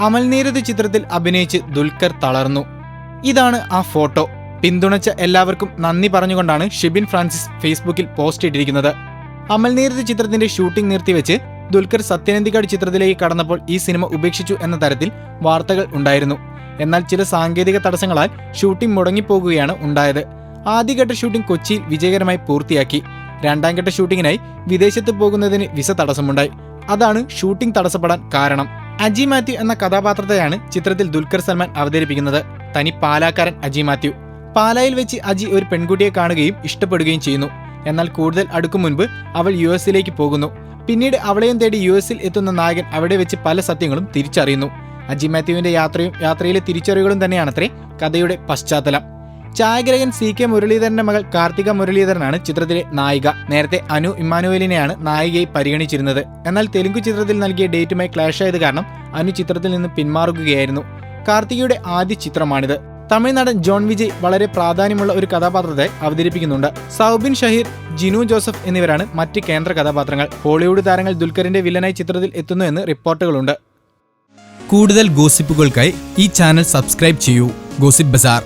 അമൽനീരത് ചിത്രത്തിൽ അഭിനയിച്ച് ദുൽഖർ തളർന്നു. ഇതാണ് ആ ഫോട്ടോ. പിന്തുണച്ച എല്ലാവർക്കും നന്ദി പറഞ്ഞുകൊണ്ടാണ് ഷിബിൻ ഫ്രാൻസിസ് ഫേസ്ബുക്കിൽ പോസ്റ്റ് ഇട്ടിരിക്കുന്നത്. അമൽനീരത് ചിത്രത്തിന്റെ ഷൂട്ടിംഗ് നിർത്തിവെച്ച് ദുൽഖർ സത്യനന്ദിക്കാട് ചിത്രത്തിലേക്ക് കടന്നപ്പോൾ ഈ സിനിമ ഉപേക്ഷിച്ചു എന്ന തരത്തിൽ വാർത്തകൾ ഉണ്ടായിരുന്നു. എന്നാൽ ചില സാങ്കേതിക തടസ്സങ്ങളാൽ ഷൂട്ടിംഗ് മുടങ്ങിപ്പോകുകയാണ് ഉണ്ടായത്. ആദ്യഘട്ട ഷൂട്ടിംഗ് കൊച്ചിയിൽ വിജയകരമായി പൂർത്തിയാക്കി. രണ്ടാംഘട്ട ഷൂട്ടിങ്ങിനായി വിദേശത്ത് പോകുന്നതിന് വിസ തടസ്സമുണ്ടായി. അതാണ് ഷൂട്ടിംഗ് തടസ്സപ്പെടാൻ കാരണം. അജി മാത്യു എന്ന കഥാപാത്രത്തെയാണ് ചിത്രത്തിൽ ദുൽഖർ സൽമാൻ അവതരിപ്പിക്കുന്നത്. തനി പാലാക്കാരൻ അജി മാത്യു. പാലായിൽ വെച്ച് അജി ഒരു പെൺകുട്ടിയെ കാണുകയും ഇഷ്ടപ്പെടുകയും ചെയ്യുന്നു. എന്നാൽ കൂടുതൽ അടുക്കും മുൻപ് അവൾ യു എസിലേക്ക് പോകുന്നു. പിന്നീട് അവളെയും തേടി യു എസിൽ എത്തുന്ന നായകൻ അവിടെ വെച്ച് പല സത്യങ്ങളും തിരിച്ചറിയുന്നു. അജി മാത്യുവിന്റെ യാത്രയും യാത്രയിലെ തിരിച്ചറിവുകളും തന്നെയാണത്രേ കഥയുടെ പശ്ചാത്തലം. ഛായാഗ്രഹകൻ സി കെ മുരളീധരന്റെ മകൾ കാർത്തിക മുരളീധരനാണ് ചിത്രത്തിലെ നായിക. നേരത്തെ അനു ഇമ്മാനുവലിനെയാണ് നായികയായി പരിഗണിച്ചിരുന്നത്. എന്നാൽ തെലുങ്ക് ചിത്രത്തിൽ നൽകിയ ഡേറ്റുമായി ക്ലാഷ് ആയത് കാരണം അനു ചിത്രത്തിൽ നിന്ന് പിന്മാറുകയായിരുന്നു. കാർത്തികയുടെ ആദ്യ ചിത്രമാണിത്. തമിഴ്നാടൻ ജോൺ വിജയ് വളരെ പ്രാധാന്യമുള്ള ഒരു കഥാപാത്രത്തെ അവതരിപ്പിക്കുന്നുണ്ട്. സൗബിൻ ഷഹീർ ജിനു ജോസഫ് എന്നിവരാണ് മറ്റ് കേന്ദ്ര കഥാപാത്രങ്ങൾ. ഹോളിവുഡ് താരങ്ങൾ ദുൽഖറിന്റെ വില്ലനായി ചിത്രത്തിൽ എത്തുന്നു എന്ന് റിപ്പോർട്ടുകളുണ്ട്. കൂടുതൽ ഗോസിപ്പുകൾക്കായി ഈ ചാനൽ സബ്സ്ക്രൈബ് ചെയ്യൂ. Gossip bazaar.